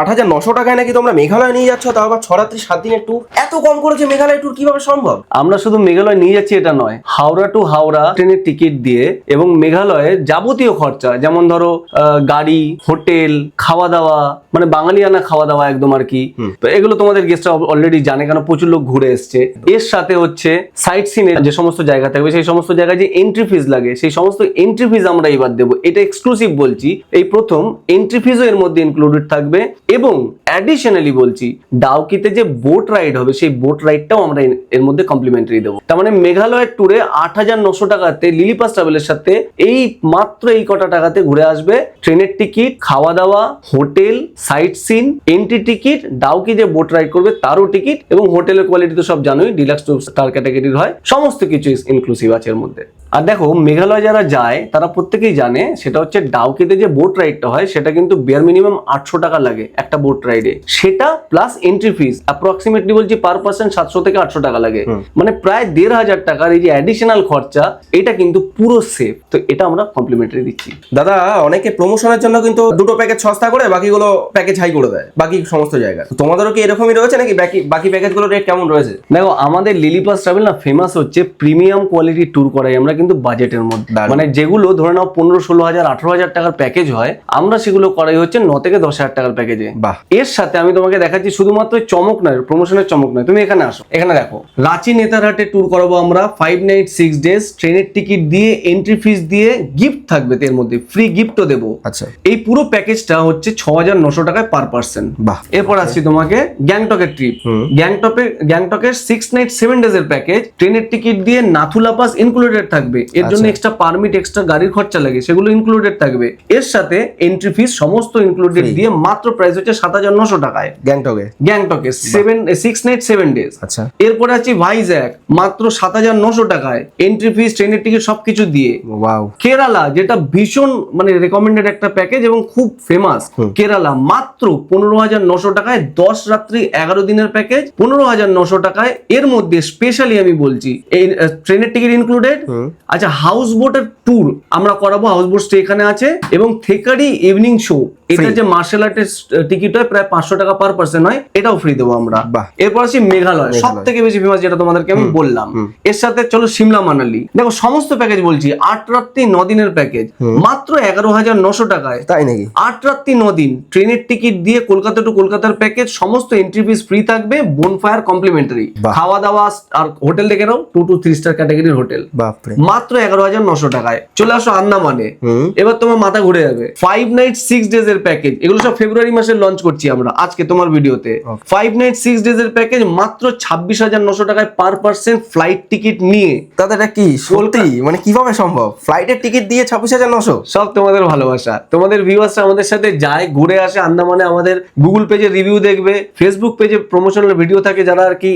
আট হাজার নশো টাকায় নাকি তোমরা মেঘালয় নিয়ে যাচ্ছ তাও আবার ছরাত্রি সাত দিনের ট্যুর এত কম করেছে মেঘালয় ট্যুর কীভাবে সম্ভব? আমরা শুধু মেঘালয় নিয়ে যাচ্ছি এটা নয়। হাওড়া টু হাওড়া ট্রেনের টিকিট দিয়ে এবং মেঘালয়ের যাবতীয় খরচা যেমন ধরো গাড়ি হোটেল খাওয়া দাওয়া মানে বাঙালিয়ানা খাওয়া দাওয়া একদম আর কি। তো এগুলো তোমাদের গেস্টরা অলরেডি জানে কেন প্রচুর লোক ঘুরে এসছে। এর সাথে হচ্ছে সাইট সিনের যে সমস্ত জায়গা থাকবে সেই সমস্ত জায়গায় যে এন্ট্রি ফিজ লাগে সেই সমস্ত এন্ট্রি ফিজ আমরা এবার দেবো। এটা এক্সক্লুসিভ বলছি। এই প্রথম এন্ট্রি ফিজও এর মধ্যে ইনক্লুডেড থাকবে। এবং অ্যাডিশনালি বলছি ডাউকিতে যে বোট রাইড হবে, সেই বোট রাইডটাও আমরা এর- মধ্যে কমপ্লিমেন্টারি দেবো। তার মানে মেঘালয়ের ট্যুরে আট হাজার নশো টাকাতে লিলিপাস ট্রাভেলের সাথে এই মাত্র এই কটা টাকাতে ঘুরে আসবে। ট্রেনের টিকিট খাওয়া দাওয়া hotel sightseeing entry ticket Dawki যে বোট রাইড করবে তারও টিকিট এবং হোটেলের কোয়ালিটি তো সব জানোই ডিলাক্স টু স্টার ক্যাটাগরির হয়। সমস্ত কিছু ইনক্লুসিভ আছে এর মধ্যে। আর দেখো, মেঘালয় যারা যায়, তারা প্রত্যেকেই জানে, সেটা হচ্ছে ডাউকিতে যে বোট রাইডটা হয়, সেটা কিন্তু বেয়ার মিনিমাম আটশো টাকা লাগে। একটা বোট রাইডে সেটা প্লাস এন্ট্রি ফিস অ্যাপ্রক্সিমেটলি বলছি পার পার্সন সাতশো থেকে আটশো টাকা লাগে। মানে প্রায় দেড় হাজার টাকার এই যে অ্যাডিশনাল খরচা এটা কিন্তু পুরো সেফ তো এটা আমরা কমপ্লিমেন্টারি দিচ্ছি। দাদা অনেকে প্রমোশনের জন্য কিন্তু দুটো প্যাকেজ সস্তা করে বাকিগুলো প্যাকেজ হাই করে দেয় বাকি সমস্ত জায়গা তোমাদেরও কি এরকমই রয়েছে নাকি বাকি বাকি প্যাকেজগুলো রেট কেমন রয়েছে? দেখো আমাদের লিলিপাস ট্রাভেল না ফেমাস হচ্ছে প্রিমিয়াম কোয়ালিটি ট্যুর করাই আমরা কিন্তু বাজেটের মধ্যে। মানে যেগুলো ধরে নাও পনেরো ষোলো হাজার আঠারো হাজার টাকার প্যাকেজ হয় আমরা সেগুলো করাই হচ্ছে ন থেকে দশ হাজার টাকার প্যাকেজে বাহ। এর সাথে আমি তোমাকে দেখাচ্ছি শুধুমাত্র চমক নয় প্রমোশনের চমক নয়। তুমি এখানে আসো। এখানে দেখো রাঁচি নেতারহাটে ট্যুর করাবো আমরা। ফাইভ নাইট সিক্স ডেজ ট্রেনের টিকিট দিয়ে এন্ট্রি ফিস দিয়ে গিফট থাকবে এর মধ্যে। ফ্রি গিফটও দেবো। আচ্ছা। এই পুরো প্যাকেজটা হচ্ছে ছ হাজার নশো টাকায় পার পার্সন বাহ। এরপর আসছি তোমাকে গ্যাংটকের ট্রিপ গ্যাংটকে গ্যাংটকের সিক্স নাইট সেভেন ডেজ এর প্যাকেজ ট্রেনের টিকিট দিয়ে নাথুলা পাস ইনক্লুডেড থাকবে। এর জন্য আচ্ছা। এক্সট্রা পারমিট এক্সট্রা গাড়ির খরচা লাগে সেগুলো ইনক্লুডেড থাকবে। এর সাথে এন্ট্রি ফিস সমস্ত ইনক্লুডেড দিয়ে মাত্র প্রাইস হচ্ছে সাত হাজার নশো টাকায়। গ্যাংটকে? গ্যাংটকে seven six night seven days আচ্ছা। এরপরে আছি ভাইজ্যাক মাত্র সাত হাজার নশো টাকায় এন্ট্রি ফিস ট্রেনের টিকিট সবকিছু দিয়ে। ওয়াও কেরালা যেটা ভীষণ মানে রেকমেন্ডেড একটা প্যাকেজ এবং খুব ফেমাস কেরালা মাত্র পনেরো হাজার নশো টাকায় দশ রাত্রি এগারো দিনের প্যাকেজ পনেরো হাজার নশো টাকায় এর মধ্যে স্পেশালি আমি বলছি এই ট্রেনের টিকিট ইনক্লুডেড আচ্ছা হাউস বোটের ট্যুর আমরা করাবো হাউস বোট স্টে এখানে আছে এবং থেকারি ইভিনিং শো এটা। যে মার্শাল আর্টের টিকিট হয় প্রায় পাঁচশো টাকা পার পার্সন হয় এটাও ফ্রি দেবো আমরা। এরপর আসি মেঘালয়। সব থেকে বেশি ফেমাস যেটা তোমাদেরকে আমি বললাম। এর সাথে চলো সিমলা মানালি। দেখো সমস্ত প্যাকেজ বলছি আট রাত্রি ন দিনের প্যাকেজ মাত্র এগারো হাজার নশো টাকায়। তাই নাকি? আট রাত্রি ন দিন ট্রেনের টিকিট দিয়ে কলকাতা টু কলকাতার প্যাকেজ সমস্ত এন্ট্রি ফিস ফ্রি থাকবে বোন ফায়ার কমপ্লিমেন্টারি খাওয়া দাওয়া আর হোটেল দেখে নাও টু টু থ্রি স্টার ক্যাটাগরির হোটেল মাত্র এগারো হাজার নশো টাকায়। চলে আসো আন্দামানে। এবার তোমার মাথা ঘুরে যাবে। ফাইভ নাইট সিক্স ডেজ এর প্যাকেজ এগুলো সব ফেব্রুয়ারি মাসে লঞ্চ করছি আমরা আজকে তোমার ভিডিওতে। ফাইভ নাইট সিক্স ডেজ এর প্যাকেজ মাত্র ছাব্বিশ হাজার নশো টাকায় পার পার্সেন্ট ফ্লাইট টিকিট নিয়ে। দাদা এটা কি? সত্যি? মানে কীভাবে সম্ভব? ফ্লাইটের টিকিট দিয়ে ছাব্বিশ হাজার নশো? সব তোমাদের ভালোবাসা। তোমাদের ভিউয়ার্সরা আমাদের সাথে যায় ঘুরে আসে আন্দামানে আমাদের গুগল পেজে রিভিউ দেখবে ফেসবুক পেজে প্রমোশনাল ভিডিও থাকে যারা আর কি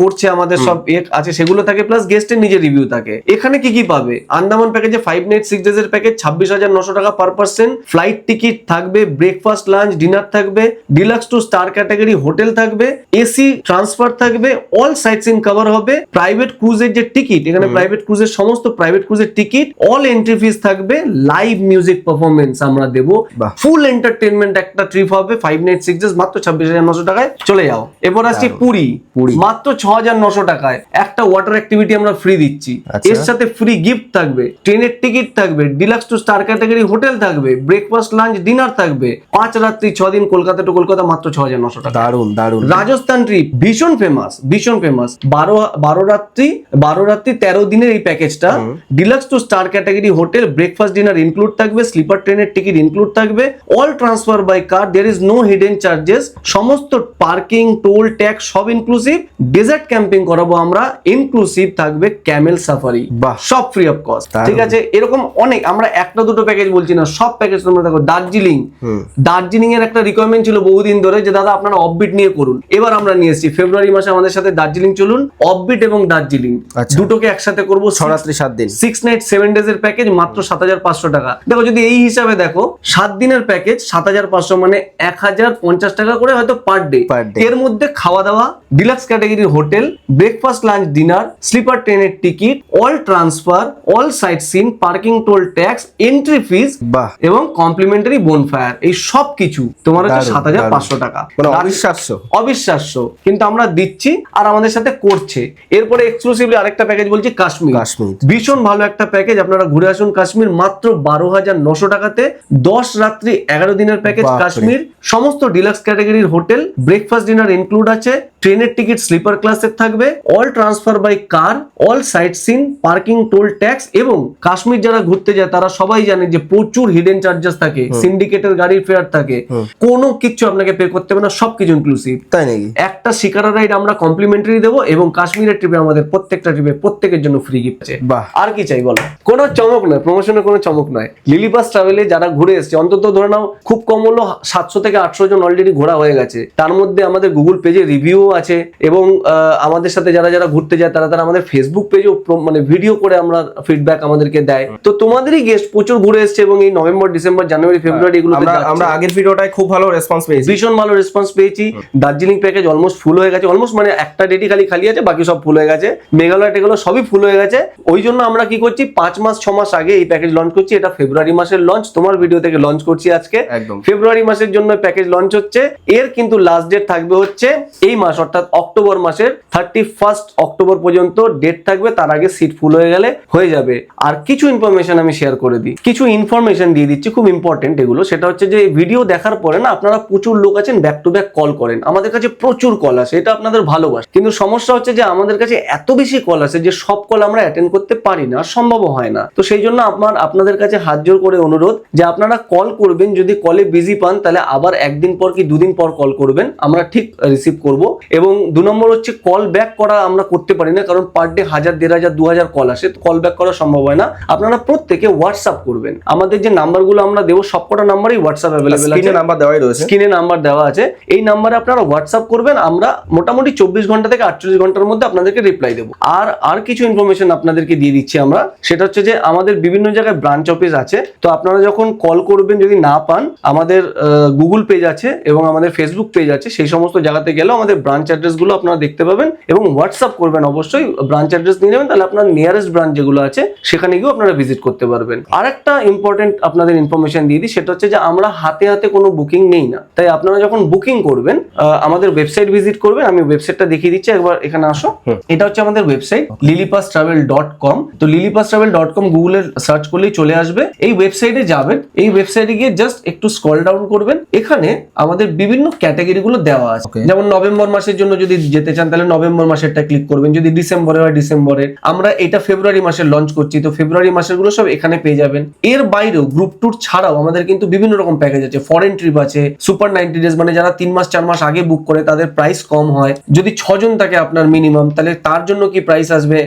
করছে আমাদের সব আছে সেগুলো থাকে প্লাস গেস্টের নিজের রিভিউ থাকে। এখানে কি কি পাবে? আন্দামান প্যাকেজে ফাইভ নাইট সিক্স ডেজ এর প্যাকেজ ছাব্বিশ হাজার নশো টাকা পার পার্সন ফ্লাইট টিকিট থাকবে ব্রেকফাস্ট লাঞ্চ ডিনার থাকবে deluxe two star category hotel থাকবে এসি ট্রান্সফার থাকবে অল সাইট সিন কভার হবে প্রাইভেট ক্রুজের যে টিকিট এখানে প্রাইভেট ক্রুজের সমস্ত প্রাইভেট ক্রুজের টিকিট অল এন্ট্রি ফিস থাকবে লাইভ মিউজিক পারফরমেন্স আমরা দেবো। ফুল এন্টারটেনমেন্ট একটা ট্রিপ হবে ফাইভ নাইট সিক্স ডেজ মাত্র ছাব্বিশ হাজার নশো টাকায় চলে যাও। এরপর আসছি পুরী। পুরী। মাত্র ছ হাজার নশো টাকায় একটা ওয়াটার অ্যাক্টিভিটি আমরা ফ্রি দিচ্ছি। আচ্ছা। এর সাথে ফ্রি গিফট থাকবে ট্রেনের টিকিট থাকবে deluxe two star category hotel থাকবে ব্রেকফাস্ট লাঞ্চ ডিনার থাকবে। পাঁচ রাত্রি ছ দিন কলকাতা টু কলকাতা মাত্র ছ হাজার নশো টাকা। দারুণ দারুণ রাজস্থান ট্রিপ ভীষণ ফেমাস ভীষণ ফেমাস বারো বারো রাত্রি বারো রাত্রি তেরো দিনের এই প্যাকেজটা deluxe two star category hotel breakfast dinner include থাকবে স্লিপার ট্রেনের টিকিট ইনক্লুড থাকবে। All transfer by car there is no hidden charges সমস্ত পার্কিং টোল ট্যাক্স সব ইনক্লুসিভ ডেজার্ট ক্যাম্পিং করাবো আমরা ইনক্লুসিভ থাকবে ক্যামেল সাফারি বাহ। সব ফ্রি অফ কস্ট ঠিক আছে? এরকম অনেক আমরা একটা দুটো প্যাকেজ বলছি না সব প্যাকেজ তোমরা দেখো। দার্জিলিং দার্জিলিং এর একটা রিকোয়ারমেন্ট ছিল বহুদিন ধরে যে দাদা আপনারা অফবিট নিয়ে করুন। এবার আমরা নিয়ে এসেছি। ফেব্রুয়ারি মাসে আমাদের সাথে দার্জিলিং চলুন অফবিট এবং দার্জিলিং। আচ্ছা। দুটোকে একসাথে করব। ছরাত্রি সাত দিন। সিক্স নাইট সেভেন ডেজ এর প্যাকেজ মাত্র সাত হাজার পাঁচশো টাকা। দেখো যদি এই হিসাবে দেখো সাত দিনের প্যাকেজ সাত হাজার পাঁচশো মানে এক হাজার পঞ্চাশ টাকা করে হয়তো পার ডে। এর মধ্যে খাওয়া দাওয়া ডিলাক্স ক্যাটাগরির hotel breakfast lunch dinner sleeper ট্রেনের ticket all transfer all sightseeing parking toll tax entry fees বাহ। এবং কমপ্লিমেন্টারি বোন ফায়ার টায়ার এই সব কিছু তোমার হচ্ছে সাত হাজার পাঁচশো টাকা। মানে অবিশ্বাস্য। অবিশ্বাস্য। কিন্তু আমরা দিচ্ছি আর আমাদের সাথে করছে। এরপরে এক্সক্লুসিভলি আরেকটা প্যাকেজ বলছি কাশ্মীর। কাশ্মীর। ভীষণ ভালো একটা প্যাকেজ আপনারা ঘুরে আসুন কাশ্মীর মাত্র বারো হাজার নশো টাকাতে। দশ রাত্রি এগারো দিনের প্যাকেজ কাশ্মীর। সমস্ত ডিলাক্স ক্যাটাগরির হোটেল ব্রেকফাস্ট ডিনার ইনক্লুড আছে। ট্রেনের টিকিট স্লিপার ক্লাসের থাকবে। All transfer by car all sightseeing parking toll tax এবং কাশ্মীর যারা ঘুরতে যায় তারা সবাই জানে যে প্রচুর হিডেন চার্জেস থাকে। সিন্ডিকেটের গাড়ির ফেয়ার থাকে। কোনো কিচ্ছু আপনাকে পে করতে হবে না সবকিছু ইনক্লুসিভ তাই নাকি? একটা শিকারা রাইড আমরা কমপ্লিমেন্টারি দেবো এবং কাশ্মীরের ট্রিপে আমাদের প্রত্যেকটা ট্রিপে প্রত্যেকের জন্য ফ্রি গিফট আছে। আর কি চাই বলো? কোনো চমক নয় প্রমোশনের কোনো চমক নয়। লিলিবাস ট্রাভেলে যারা ঘুরে এসেছে অন্তত ধরে নাও খুব কম হলো সাতশো থেকে আটশো জন অলরেডি ঘোরা হয়ে গেছে। তার মধ্যে আমাদের গুগল পেজে রিভিউ আছে এবং আমাদের সাথে যারা যারা ঘুরতে যায় তারা তারা আমাদের ফেসবুক পেজেও মানে ভিডিও করে আমরা ফিডব্যাক আমাদেরকে দেয়। তো তোমাদেরই গেস্ট প্রচুর ঘুরে এসছে এবং এই নভেম্বর ডিসেম্বর জানুয়ারি ফেব্রুয়ারি এগুলো আমরা আমরা আগের ভিডিওটায় খুব ভালো রেসপন্স পেয়েছি। ভীষণ ভালো রেসপন্স পেয়েছি। দার্জিলিং প্যাকেজ অলমোস্ট ফুল হয়ে গেছে। অলমোস্ট মানে একটা ডেটি খালি খালি আছে বাকি সব ফুল হয়ে গেছে। মেঘালয় টেগুলো সবই ফুল হয়ে গেছে। ওই জন্য আমরা কি করছি পাঁচ মাস ছ মাস আগে এই প্যাকেজ লঞ্চ করছি। এটা ফেব্রুয়ারি মাসের লঞ্চ তোমার ভিডিও থেকে লঞ্চ করছি আজকে। একদম। ফেব্রুয়ারি মাসের জন্য প্যাকেজ লঞ্চ হচ্ছে। এর কিন্তু লাস্ট ডেট থাকবে হচ্ছে এই মাস অর্থাৎ অক্টোবর মাসের থার্টি ফার্স্ট অক্টোবর পর্যন্ত ডেট থাকবে। তার আগে সিট ফুল হয়ে গেলে হয়ে যাবে। আর কিছু ইনফরমেশন আমি শেয়ার করে দিই। কিছু ইনফরমেশন দিয়ে দিচ্ছি খুব ইম্পর্টেন্ট এগুলো। সেটা হচ্ছে যে ভিডিও দেখার পরে না আপনারা প্রচুর লোক আছেন ব্যাক টু ব্যাক কল করেন। আমাদের কাছে প্রচুর কল আসে, এটা আপনাদের ভালোবাসে। কিন্তু সমস্যা হচ্ছে যে আমাদের কাছে এত বেশি কল আসে যে সব কল আমরা অ্যাটেন্ড করতে পারি না সম্ভব হয় না। তো সেই জন্য আপনার আপনাদের কাছে হাত জোর করে অনুরোধ যে আপনারা কল করবেন, যদি কলে বিজি পান, তাহলে আবার একদিন পর কি দুদিন পর কল করবেন, আমরা ঠিক রিসিভ করব। এবং দু নম্বর হচ্ছে কল ব্যাক করা আমরা করতে পারি না, কারণ পার ডে হাজার, দেড় হাজার, দু হাজার কল আসে কল ব্যাক করা সম্ভব হয় না। আপনারা প্রত্যেকে হোয়াটসঅ্যাপ করবেন। আমাদের যে নাম্বারগুলো আমরা দেবো, সবকটা নাম্বারই হোয়াটসঅ্যাপ অ্যাভেলেবেল আছে। স্ক্রিনে নাম্বার দেওয়াই রয়েছে। স্ক্রিনে নাম্বার দেওয়া আছে। এই নাম্বারে আপনারা হোয়াটসঅ্যাপ করবেন আমরা মোটামুটি চব্বিশ ঘণ্টা থেকে আটচল্লিশ ঘণ্টার মধ্যে আপনাদেরকে রিপ্লাই দেবো। আর আর কিছু ইনফরমেশন আপনাদেরকে দিয়ে দিচ্ছি আমরা। সেটা হচ্ছে যে আমাদের বিভিন্ন জায়গায় ব্রাঞ্চ অফিস আছে। তো আপনারা যখন কল করবেন যদি না পান আমাদের গুগল পেজ আছে এবং আমাদের ফেসবুক পেজ আছে সেই সমস্ত জায়গাতে গেলেও আমাদের ব্রাঞ্চ অ্যাড্রেসগুলো আপনারা দেখতে পাবেন এবং হোয়াটসঅ্যাপ করবেন অবশ্যই। ব্রাঞ্চ অ্যাড্রেস নিয়ে নেবেন তাহলে আপনার নিয়ারেস্ট ব্রাঞ্চ যেগুলো আছে সেখানে গিয়েও আপনারা ভিজিট করতে পারবেন। আর একটা ইম্পর্টেন্ট আপনাদের ইনফরমেশন দিয়ে দিই সেটা হচ্ছে যে আমরা হাতে হাতে কোনো বুকিং নেই না। তাই আপনারা যখন বুকিং করবেন আমাদের ওয়েবসাইট ভিজিট করবেন আমি ওয়েবসাইটটা দেখিয়ে দিচ্ছি একবার এখানে আসো। এটা হচ্ছে আমাদের website Lilipus travel dot com তো লিলিপাস ট্রাভেল ডট কম গুগলে সার্চ করলেই চলে আসবে। এই ওয়েবসাইটে যাবেন এই ওয়েবসাইটে গিয়ে জাস্ট একটু স্ক্রল ডাউন করবেন। এখানে আমাদের বিভিন্ন ক্যাটাগরি গুলো দেওয়া আছে। যেমন নভেম্বর মাসের জন্য যদি যেতে চান তাহলে নভেম্বর মাসেরটা ক্লিক করবেন। যদি ডিসেম্বরে হয় ডিসেম্বরের। আমরা এটা ফেব্রুয়ারি মাসে লঞ্চ করছি তো ফেব্রুয়ারি মাসেরগুলো সব এখানে পেয়ে যাবেন। এর বাইরেও গ্রুপ ট্যুর ছাড়াও আমাদের কিন্তু বিভিন্ন রকম প্যাকেজ আছে ফরেন ট্রিপ আছে সুপার নাইনটি ডেজ মানে যারা তিন মাস, চার মাস আগে বুক করে তাদের প্রাইস কম হয়। যদি ছজন থাকে আপনার মিনিমাম তাহলে তার জন্য কি প্রাইস আসবে?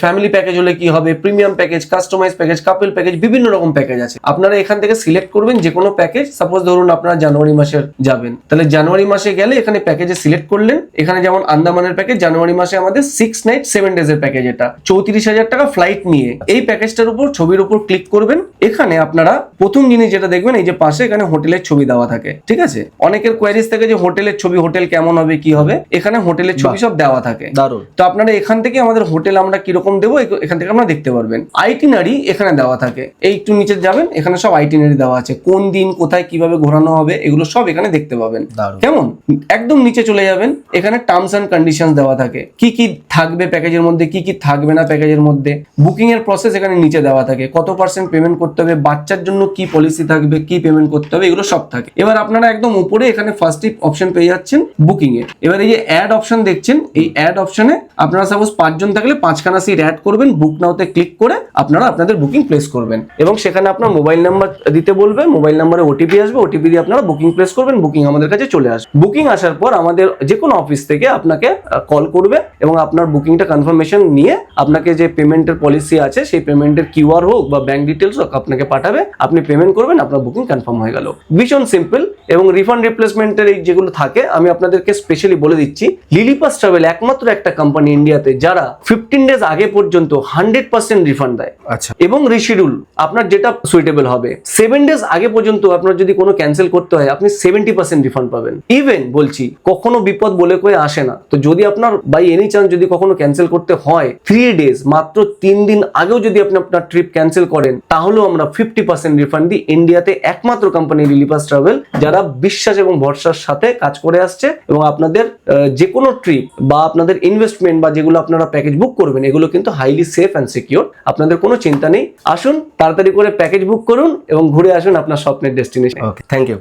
ফ্যামিলি প্যাকেজ হলে কি হবে? Premium package customize package couple package বিভিন্ন রকম প্যাকেজ আছে। আপনারা এখান থেকে সিলেক্ট করবেন যে কোনো প্যাকেজ সাপোজ ধরুন আপনারা জানুয়ারি মাসের যাবেন। তাহলে জানুয়ারি মাসে গেলে এখানে প্যাকেজে সিলেক্ট করলেন। এখানে যেমন আন্দামানের প্যাকেজ জানুয়ারি মাসে আমাদের সিক্স নাইট সেভেন ডেজ এর প্যাকেজ এটা। চৌত্রিশ হাজার টাকা ফ্লাইট নিয়ে। এই প্যাকেজটার উপর, ছবির উপর ক্লিক করবেন। এখানে আপনারা প্রথম জিনিস যেটা দেখবেন, এই যে পাশে এখানে হোটেলের ছবি দেওয়া থাকে ঠিক আছে? অনেকের কোয়ারিজ থাকে যে হোটেলের ছবি হোটেল কেমন হবে কি হবে? এখানে হোটেলের ছবি সব দেওয়া থাকে। দারুণ। তো আপনারা এখান থেকে আমাদের হোটেল আমরা কীরকম দেবো এখান থেকে আপনারা দেখতে পারবেন। আইটিনারি এখানে দেওয়া থাকে। এই একটু নিচে যাবেন এখানে সব আইটিনারি দেওয়া আছে। কোন দিন কোথায় কীভাবে ঘোরানো হবে এগুলো সব এখানে দেখতে পাবেন। কেমন? একদম নিচে চলে যাবেন এখানে টার্মস অ্যান্ড কন্ডিশন দেওয়া থাকে। কি কি থাকবে প্যাকেজের মধ্যে কি কি থাকবে না প্যাকেজের মধ্যে? বুকিং এর প্রসেস এখানে নিচে দেওয়া থাকে। কত পার্সেন্ট পেমেন্ট করতে হবে বাচ্চার জন্য কি পলিসি থাকবে কি পেমেন্ট করতে হবে, এগুলো সব থাকে। এবার আপনারা একদম উপরে এখানে ফার্স্ট অপশন পেয়ে যাচ্ছেন বুকিং এর এবার এই যে অ্যাড অপশন দেখছেন, এই অ্যাড অপশনে আপনারা সাপোজ পাঁচজন থাকলে পাঁচখানা সিট অ্যাড করবেন বুক নাওতে ক্লিক করে আপনারা আপনাদের বুকিং প্লেস করবেন। এবং সেখানে আপনার মোবাইল নাম্বার দিতে বলবে মোবাইল নাম্বারে ওটিপি আসবে ওটিপি দিয়ে আপনারা বুকিং প্লেস করবেন বুকিং আমাদের কাছে চলে আসবে। বুকিং আসার পর আমাদের যে কোনো অফিস থেকে আপনাকে কল করবে এবং আপনার বুকিংটা কনফার্মেশন নিয়ে আপনাকে যে পেমেন্টের পলিসি আছে, সেই পেমেন্টের কিউআর হোক বা ব্যাংক ডিটেলস হোক আপনাকে পাঠাবে, আপনি পেমেন্ট করবেন, আপনার বুকিং কনফার্ম হয়ে গেল। ভীষণ সিম্পল এবং রিফান্ড রিপ্লেসমেন্টের এই যেগুলো থাকে আমি আপনাদেরকে স্পেশালি বলে দিচ্ছি লিলিপাস ট্রাভেল একমাত্র একটা কোম্পানি ইন্ডিয়াতে যারা ফিফটিন ডেজ আগে পর্যন্ত হান্ড্রেড পার্সেন্ট রিফান্ড দেয়। আচ্ছা। এবং রিশিডিউল আপনার যেটা সুইটেবল হবে। সেভেন ডেজ আগে পর্যন্ত আপনার যদি কোনো ক্যান্সেল করতে হয় আপনি সেভেন্টি পার্সেন্ট রিফান্ড পাবেন। ইভেন বলছি কখনো বিপদ বলে বলে কয়ে আসে না। তো যদি আপনার বাই এনি চান্স যদি কখনো ক্যান্সেল করতে হয় থ্রি ডেজ মাত্র তিন দিন আগেও যদি আপনি আপনার ট্রিপ ক্যান্সেল করেন তাহলেও আমরা ফিফটি পার্সেন্ট রিফান্ড দিই ইন্ডিয়াতে একমাত্র কোম্পানি লিলিপাস ট্রাভেল যারা বিশ্বাস এবং ভরসার সাথে কাজ করে আসছে এবং আপনাদের যে কোনো ট্রিপ বা আপনাদের ইনভেস্টমেন্ট বা যেগুলো আপনারা প্যাকেজ বুক করবেন, এগুলো কিন্তু হাইলি সেফ অ্যান্ড সিকিউর আপনাদের কোনো চিন্তা নেই। আসুন, তাড়াতাড়ি করে প্যাকেজ বুক করুন এবং ঘুরে আসুন আপনার স্বপ্নের ডেস্টিনেশন থ্যাংক ইউ